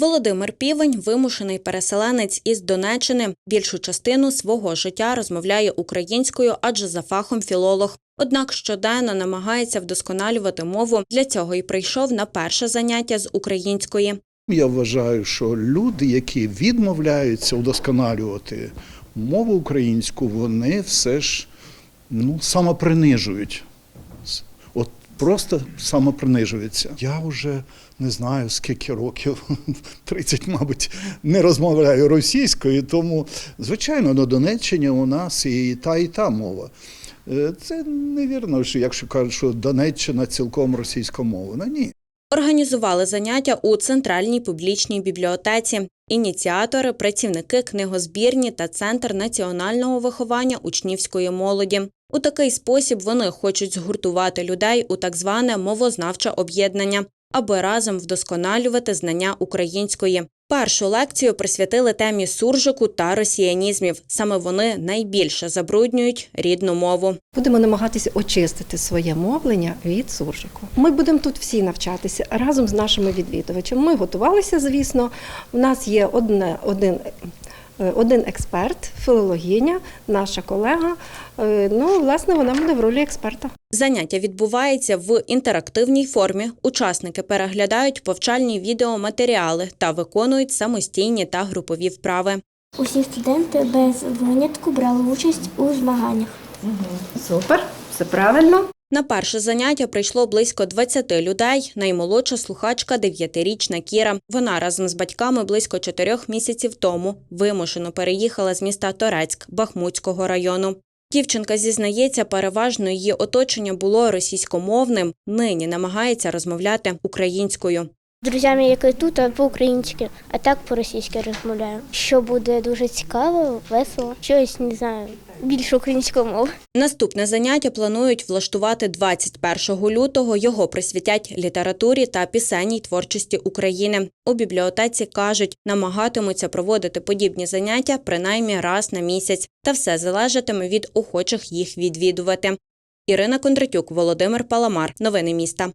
Володимир Півень вимушений переселенець із Донеччини. Більшу частину свого життя розмовляє українською, адже за фахом філолог. Однак щоденно намагається вдосконалювати мову. Для цього і прийшов на перше заняття з української. Я вважаю, що люди, які відмовляються удосконалювати мову українську, вони все ж ну, самопринижують. Просто самопринижуються. Я вже не знаю скільки років, 30, мабуть, не розмовляю російською, тому, звичайно, на Донеччині у нас і та, і та мова. Е, Це невірно, що якщо кажуть, що Донеччина цілком російськомовна. Ні. Організували заняття у центральній публічній бібліотеці. Ініціатори, працівники книгозбірні та центр національного виховання учнівської молоді. У такий спосіб вони хочуть згуртувати людей у так зване мовознавче об'єднання, аби разом вдосконалювати знання української. Першу лекцію присвятили темі суржику та росіянізмів. Саме вони найбільше забруднюють рідну мову. Будемо намагатися очистити своє мовлення від суржику. Ми будемо тут всі навчатися разом з нашими відвідувачами. Ми готувалися, звісно. У нас є одне, один, один експерт, філологиня, наша колега. Е, Ну, власне, вона буде в ролі експерта. Заняття відбувається в інтерактивній формі. Учасники переглядають повчальні відеоматеріали та виконують самостійні та групові вправи. Усі студенти без винятку брали участь у змаганнях. Супер, все правильно. На перше заняття прийшло близько 20 людей. Наймолодша слухачка – дев'ятирічна Кіра. Вона разом з батьками близько чотирьох місяців тому вимушено переїхала з міста Торецьк Бахмутського району. Дівчинка зізнається, переважно її оточення було російськомовним. Нині намагається розмовляти українською. Друзями, які тут, по-українськи, а так по-російськи розмовляю. Що буде дуже цікаво, весело. Щось не знаю, більше української мови. Наступне заняття планують влаштувати 21 лютого. Його присвятять літературі та пісенній творчості України. У бібліотеці кажуть, намагатимуться проводити подібні заняття принаймні раз на місяць, та все залежатиме від охочих їх відвідувати. Ірина Кондратюк, Володимир Паламар. Новини міста.